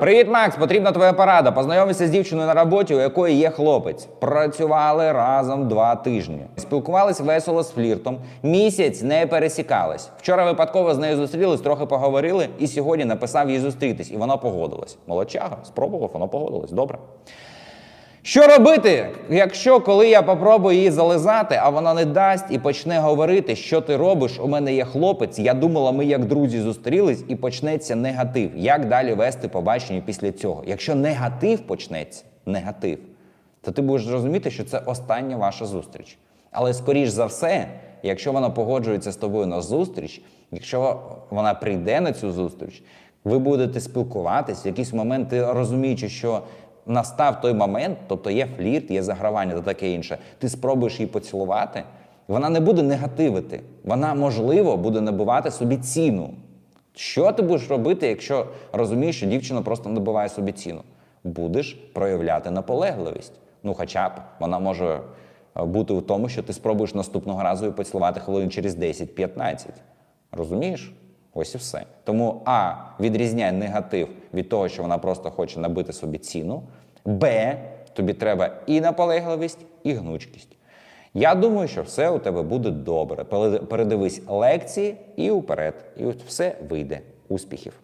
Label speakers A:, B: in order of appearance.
A: Привіт, Макс! Потрібна твоя порада. Познайомився з дівчиною на роботі, у якої є хлопець. Працювали разом два тижні. Спілкувались весело з фліртом. Місяць не пересікались. Вчора випадково з нею зустрілись, трохи поговорили, і сьогодні написав їй зустрітись, і вона погодилась. Молодчага, спробував, вона погодилась. Добре. Що робити, якщо коли я попробую її зализати, а вона не дасть і почне говорити, що ти робиш? У мене є хлопець. Я думала, ми як друзі зустрілись, і почнеться негатив. Як далі вести побачення після цього? Якщо негатив почнеться, негатив, то ти будеш розуміти, що це остання ваша зустріч. Але скоріш за все, якщо вона погоджується з тобою на зустріч, якщо вона прийде на цю зустріч, ви будете спілкуватись, в якийсь момент ти розуміючи, що настав той момент, тобто є флірт, є загравання та таке інше, ти спробуєш її поцілувати, вона не буде негативити. Вона, можливо, буде набивати собі ціну. Що ти будеш робити, якщо розумієш, що дівчина просто набиває собі ціну? Будеш проявляти наполегливість. Ну, хоча б вона може е, бути в тому, що ти спробуєш наступного разу її поцілувати хвилин через 10-15. Розумієш? Ось і все. Тому А. Відрізняй негатив від того, що вона просто хоче набити собі ціну. Б. Тобі треба і наполегливість, і гнучкість. Я думаю, що все у тебе буде добре. Передивись лекції і уперед. І все вийде. Успіхів!